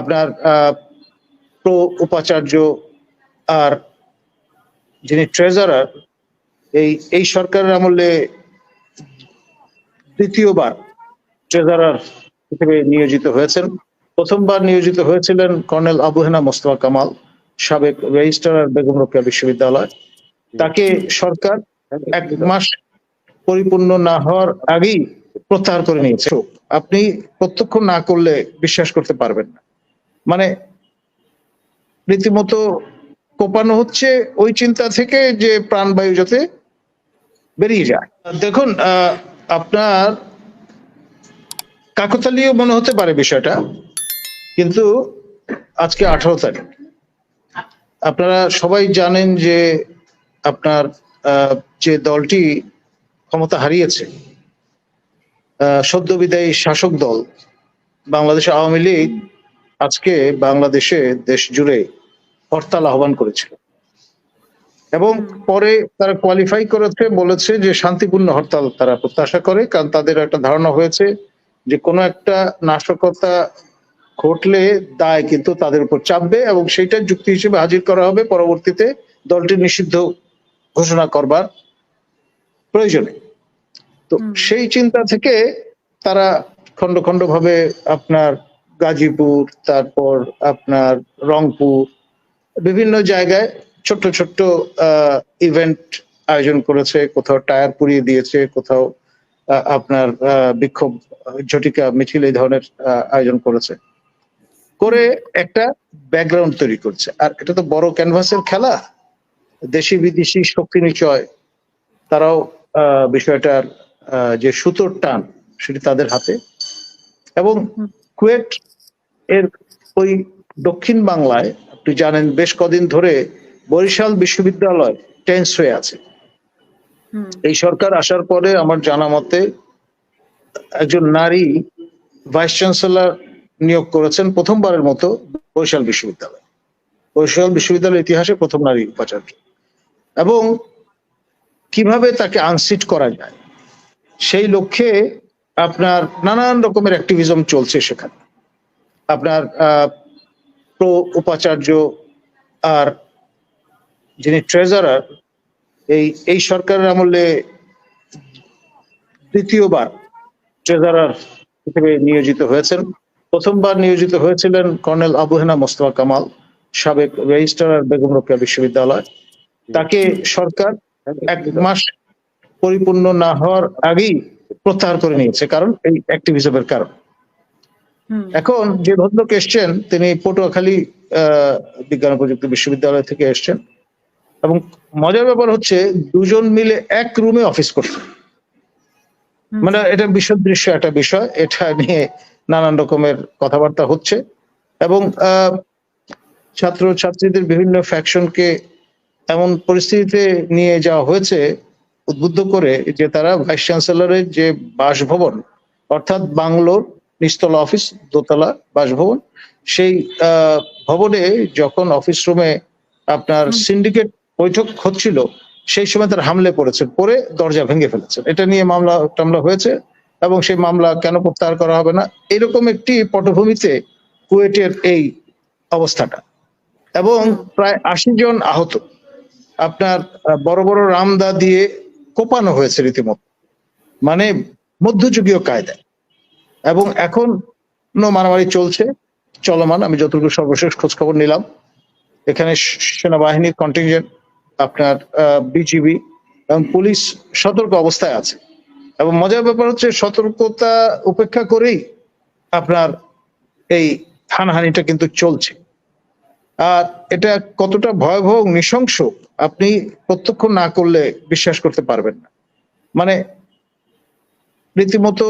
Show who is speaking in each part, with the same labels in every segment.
Speaker 1: আপনার প্রো উপাচার্য আর যিনি ট্রেজারার এই এই সরকারের আমলে দ্বিতীয়বার ট্রেজারার হিসেবে নিয়োজিত হয়েছেন। প্রথমবার নিয়োজিত হয়েছিলেন কর্নেল আবু হেনা মোস্তফা কামাল, সাবেক রেজিস্ট্রার বেগম রোকেয়া বিশ্ববিদ্যালয়। তাকে সরকার এক মাস পরিপূর্ণ না হওয়ার আগেই প্রত্যাহার করে নিয়েছে। আপনি প্রত্যক্ষ না করলে বিশ্বাস করতে পারবেন না। মানে রীতিমতো কোপানো হচ্ছে ওই চিন্তা থেকে যে প্রাণবায়ু যাতে বেরিয়ে যায়। দেখুন আপনার কাকতালীয় মনে হতে পারে বিষয়টা, কিন্তু আজকে আঠারো তারিখ। আপনারা সবাই জানেন যে আপনার যে দলটি ক্ষমতা হারিয়েছে সদ্য বিদায়ী শাসক দল বাংলাদেশ আওয়ামী লীগ আজকে বাংলাদেশে দেশ জুড়ে হরতাল আহ্বান করেছিল। এবং পরে তারা কোয়ালিফাই করেছে বলেছে যে শান্তিপূর্ণ হরতাল তারা প্রত্যাশা করে কারণ তাদের একটা ধারণা হয়েছে যে কোনো একটা নাশকতা ঘটলে দায় কিন্তু তাদের উপর চাপবে এবং সেইটা যুক্তি হিসেবে হাজির করা হবে পরবর্তীতে দলটি নিষিদ্ধ ঘোষণা করবার প্রয়োজনে। তো সেই চিন্তা থেকে তারা খন্ড খন্ড ভাবে আপনার গাজীপুর তারপর আপনার রংপুর বিভিন্ন জায়গায় ছোট্ট ছোট্ট ইভেন্ট আয়োজন করেছে কোথাও টায়ার পুড়িয়ে দিয়েছে কোথাও আপনার বিক্ষোভ ঝটিকা মিছিল এই ধরনের আয়োজন করেছে। করে একটা ব্যাকগ্রাউন্ড তৈরি করছে। আর এটা তো বড় ক্যানভাসের খেলা। দেশি বিদেশি শক্তি নিচয় তারাও আহ, বিষয়টার আহ, যে সুতোর টান সেটি তাদের হাতে। এবং কুয়েট এর ওই দক্ষিণ বাংলায় আপনি জানেন বেশ কদিন ধরে বরিশাল বিশ্ববিদ্যালয় টেন্স হয়ে আছে। এই সরকার আসার পরে আমার জানা মতে একজন নারী ভাইস চ্যান্সেলর নিয়োগ করেছেন প্রথমবারের মতো বরিশাল বিশ্ববিদ্যালয়। বরিশাল বিশ্ববিদ্যালয়ের ইতিহাসে প্রথম নারী উপাচার্য। এবং কীভাবে তাকে আনসিট করা যায় সেই লক্ষ্যে আপনার নানান রকমের অ্যাক্টিভিজম চলছে সেখানে। আপনার প্রো উপাচার্য আর যিনি ট্রেজারার এই এই সরকারের আমলে দ্বিতীয়বার ট্রেজারার হিসেবে নিয়োজিত হয়েছেন। প্রথমবার নিয়োজিত হয়েছিলেন কর্নেল আবু হেনা মোস্তফা কামাল, সাবেক রেজিস্ট্রার বেগম রোকেয়া বিশ্ববিদ্যালয়। তাকে সরকার এক মাস পরিপূর্ণ না হওয়ার আগেই প্রত্যাহার করে নিয়েছে, কারণ এই অ্যাক্টিভিজমের কারণ। এখন যে ভদ্রলোক এসছেন তিনি পটুয়াখালী আহ, বিজ্ঞান প্রযুক্তি বিশ্ববিদ্যালয় থেকে এসছেন এবং মজার ব্যাপার হচ্ছে দুজন মিলে এক রুমে অফিস করছেন। মানে এটা বিশদ দৃশ্য একটা বিষয় এটা নিয়ে নানান রকমের কথাবার্তা হচ্ছে এবং আহ, ছাত্র ছাত্রীদের বিভিন্ন ফ্যাকশনকে এমন পরিস্থিতিতে নিয়ে যাওয়া হয়েছে উদ্বুদ্ধ করে যে তারা ভাইস চ্যান্সেলরের যে বাসভবন অর্থাৎ বাংলোর নিচতলা অফিস দোতলা বাসভবন সেই আহ, ভবনে যখন অফিস রুমে আপনার সিন্ডিকেট বৈঠক হচ্ছিল সেই সময় তারা হামলে পড়েছেন পরে দরজা ভেঙে ফেলেছেন এটা নিয়ে মামলা টামলা হয়েছে এবং সেই মামলা কেন প্রত্যাহার করা হবে না? এরকম একটি পটভূমিতে কুয়েটের এই অবস্থাটা। এবং প্রায় আশি জন আহত। আপনার বড় বড় রামদা দিয়ে কোপানো হয়েছে রীতিমতো। মানে মধ্যযুগীয় কায়দায়। এবং এখন মারামারি চলছে। চলমান, আমি যতটুকু সর্বশেষ খোঁজ খবর নিলাম। এখানে সেনাবাহিনীর কন্টিনজেন্ট আপনার বিজিবি এবং পুলিশ সতর্ক অবস্থায় আছে। এবং মজার ব্যাপার হচ্ছে সতর্কতা উপেক্ষা করেই আপনার এই হানাহানিটা কিন্তু চলছে। আর এটা কতটা ভয়াবহ নৃশংস আপনি প্রত্যক্ষ না করলে বিশ্বাস করতে পারবেন না। মানে রীতিমতো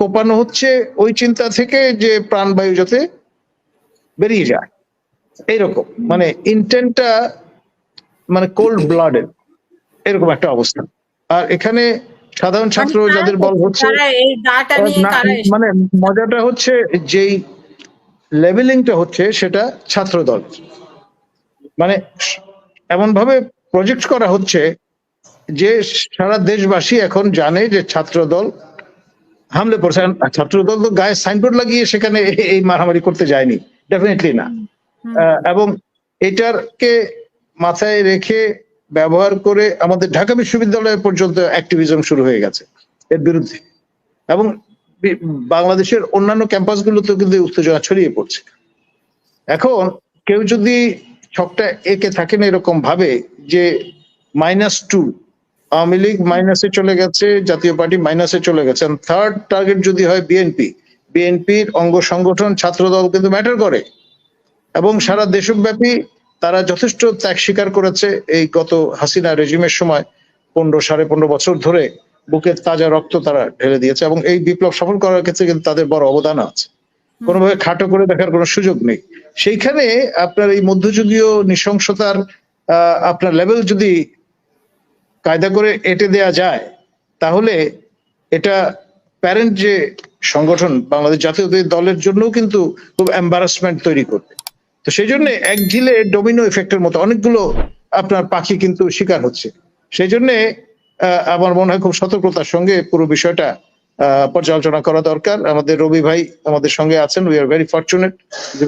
Speaker 1: কোপানো হচ্ছে ওই চিন্তা থেকে যে প্রাণবায়ু যাতে বেরিয়ে যায়। এইরকম। মানে ইন্টেন্টটা মানে কোল্ড ব্লাডের এরকম একটা অবস্থা। আর এখানে সাধারণ ছাত্র
Speaker 2: মানে
Speaker 1: যাদের বল হচ্ছে? মানে মজাটা হচ্ছে যেই লেভেলিংটা হচ্ছে সেটা ছাত্র দল মানে এমন ভাবে প্রজেক্ট করা হচ্ছে যে সারা দেশবাসী এখন জানে যে ছাত্র দল হামলে পড়ছে আর ছাত্র দল তো গায়ে সাইনবোর্ড লাগিয়ে সেখানে এই মারামারি করতে যায়নি। ডেফিনেটলি না। এবং এটারকে মাথায় রেখে ব্যবহার করে আমাদের ঢাকা বিশ্ববিদ্যালয় পর্যন্ত অ্যাক্টিভিজম শুরু হয়ে গেছে এর বিরুদ্ধে। এবং বাংলাদেশের অন্যান্য ক্যাম্পাস ক্যাম্পাসগুলোতেও কিন্তু উত্তেজনা ছড়িয়ে পড়ছে। এখন কেউ যদি ছকটা একে থাকেন এরকম ভাবে যে মাইনাস টু আওয়ামী লীগ মাইনাসে চলে গেছে জাতীয় পার্টি মাইনাসে চলে গেছে। থার্ড টার্গেট যদি হয় বিএনপি বিএনপির অঙ্গ সংগঠন ছাত্রদল কিন্তু ম্যাটার করে। এবং সারা দেশব্যাপী তারা যথেষ্ট ত্যাগ স্বীকার করেছে এই গত হাসিনা রেজিমের সময় পনেরো সাড়ে পনেরো বছর ধরে বুকের তাজা রক্ত তারা ঢেলে দিয়েছে এবং এই বিপ্লব সফল করার ক্ষেত্রে কিন্তু তাদের বড় অবদান আছে। কোনোভাবে খাটো করে দেখার কোনো সুযোগ নেই। সেইখানে আপনার এই মধ্যযুগীয় নৃশংসতার আহ, আপনার লেভেল যদি কায়দা করে এটে দেয়া যায়, তাহলে এটা প্যারেন্ট যে সংগঠন বাংলাদেশ জাতীয়তাবাদী দলের জন্য কিন্তু খুব এম্বারাসমেন্ট তৈরি করবে। তো সেই জন্য এক ঢিলে ডোমিনো এফেক্টের মতো অনেকগুলো আপনার পাখি কিন্তু শিকার হচ্ছে। সেই জন্য আমার মনে হয় খুব সতর্কতার সঙ্গে পুরো বিষয়টা পর্যালোচনা করা দরকার। আমাদের রবি ভাই আমাদের সঙ্গে আছেন। We are very fortunate very